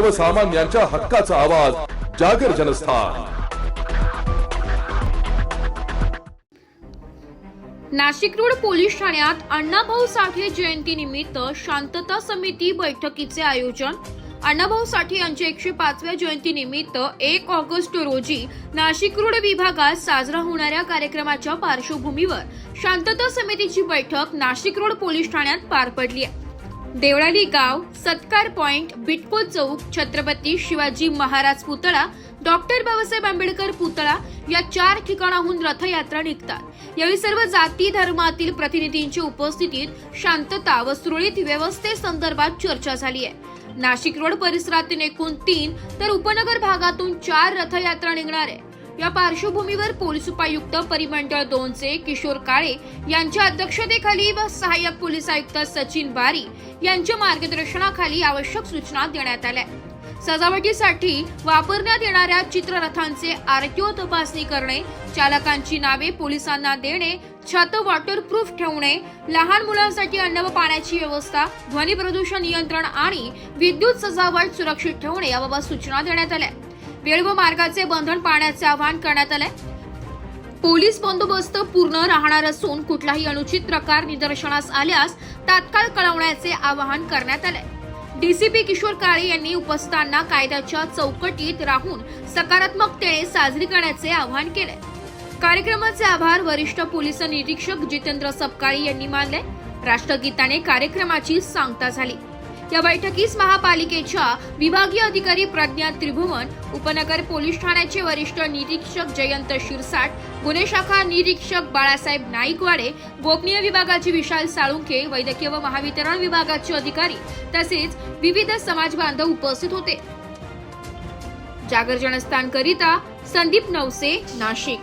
सर्वसामान्यांच्या हक्काचा आवाज जागर जनस्थान. नाशिक रोड पोलीस ठाण्यात अण्णाभाऊ साठे जयंती निमित्त शांतता समिती बैठकीचे आयोजन. अण्णाभाऊ साठे यांच्या एकशे पाचव्या जयंती निमित्त एक ऑगस्ट रोजी नाशिक रोड विभागात साजरा होणाऱ्या कार्यक्रमाच्या पार्श्वभूमीवर शांतता समितीची बैठक नाशिक रोड पोलीस ठाण्यात पार पडली आहे. देवळाली गाव सत्कार पॉइंट बिटको चौक छत्रपती शिवाजी महाराज पुतळा डॉक्टर बाबासाहेब आंबेडकर पुतळा या चार ठिकाणाहून रथयात्रा निघतात. यावेळी सर्व जाती धर्मातील प्रतिनिधींच्या उपस्थितीत शांतता व सुरळीत व्यवस्थेसंदर्भात चर्चा झाली आहे. नाशिक रोड परिसरातून एकूण तीन तर उपनगर भागातून चार रथयात्रा निघणार आहे. या पार्श्वभूमीवर पोलीस उपायुक्त परिमंडळ दोनचे किशोर काळे यांच्या अध्यक्षतेखाली व सहाय्यक पोलीस आयुक्त सचिन बारी यांच्या मार्गदर्शनाखाली आवश्यक सूचना देण्यात आल्या. सजावटीसाठी वापरण्यात येणाऱ्या चित्ररथांचे आरटीओ तपासणी करणे चालकांची नावे पोलिसांना देणे छत वॉटरप्रूफ ठेवणे लहान मुलांसाठी अन्न व पाण्याची व्यवस्था ध्वनी प्रदूषण नियंत्रण आणि विद्युत सजावट सुरक्षित ठेवणे याबाबत सूचना देण्यात आल्या. वेळ व मार्गाचे बंधन पाळण्याचे आवाहन करण्यात आलंय. पोलीस बंदोबस्त पूर्ण राहणार असून कुठलाही अनुचित प्रकार निदर्शनास आल्यास तात्काळ कळवण्याचे आवाहन करण्यात आले डीसीपी किशोर काळे यांनी उपस्थितांना कायद्याच्या चौकटीत राहून सकारात्मकतेने साजरी करण्याचे आवाहन केले कार्यक्रमाचे आभार वरिष्ठ पोलीस निरीक्षक जितेंद्र सपकाळी यांनी मानले. राष्ट्रगीताने कार्यक्रमाची सांगता झाली. या बैठकीस महापालिकेच्या विभागीय अधिकारी प्रज्ञा त्रिभुवन उपनगर पोलीस ठाण्याचे वरिष्ठ निरीक्षक जयंत शिरसाट गुन्हे शाखा निरीक्षक बाळासाहेब नाईकवाडे गोपनीय विभागाचे विशाल साळुंखे वैद्यकीय व महावितरण विभागाचे अधिकारी तसेच विविध समाज बांधव उपस्थित होते. जागर जनस्थान करिता संदीप नवसे नाशिक.